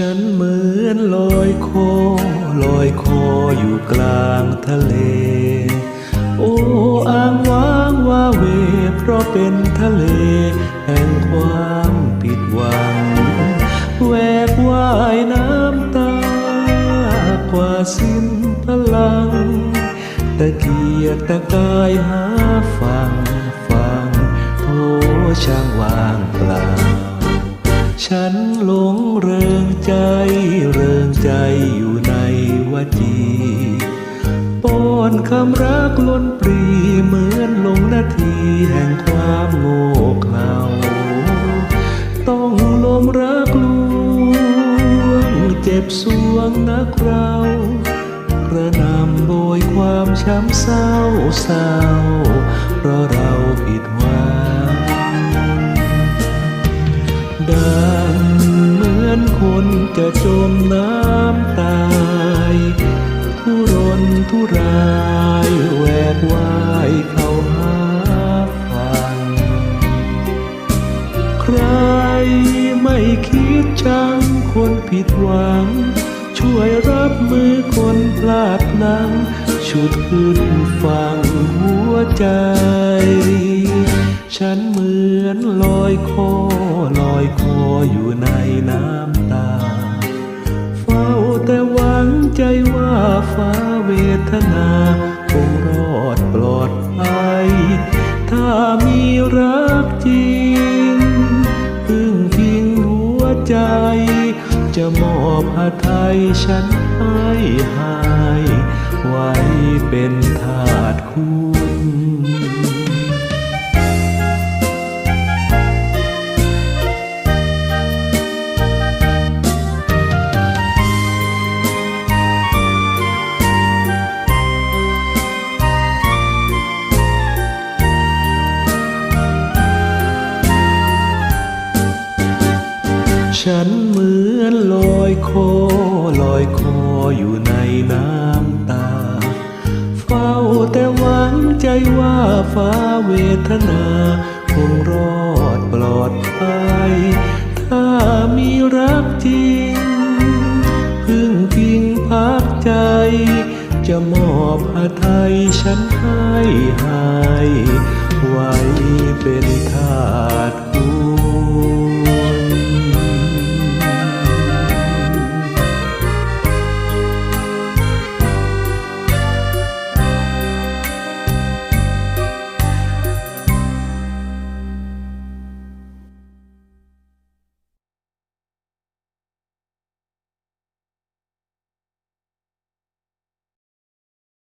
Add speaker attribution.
Speaker 1: ฉันเหมือนลอยคอลอยคออยู่กลางทะเล โอ้อ้างว้างว่าเว เพราะเป็นทะเล แห่งความผิดหวัง แวกว่ายน้ำตากว่าสิ้นพลัง ตะเกียกตะกายหาฟัง ใจเริงใจอยู่ในวจีป้อนคำรักล้นปรีเหมือนลงนาทีแห่งความโง่เขลาต้องลมรักลวงเจ็บสวงนักเรากระนำโบยความช้ำเศร้าเศร้าเพราะเรา คนจมน้ำตายทุรนทุรายแหวกว่ายเข้าหาฝั่งใครไม่คิดจังคนผิดหวัง ช่วยรับมือคนพลาดพลั้งชุดขึ้นฟังหัวใจ ฉันเหมือนลอยคอลอยคออยู่ในน้ำตา นาคงรอดปลอดภัยถ้ามีรักจริง พึ่งพิงหัวใจ จะมอบหาไทยฉันให้หาย ไว้เป็นท ฉันเหมือนลอยคอลอยคออยู่ในน้ำตา เฝ้าแต่หวังใจว่าฟ้าเวทนาคงรอดปลอดภัยถ้ามีรักจริง พึ่งพิงพักใจ จะมอบหาไทยฉันให้หายไว้เป็นทา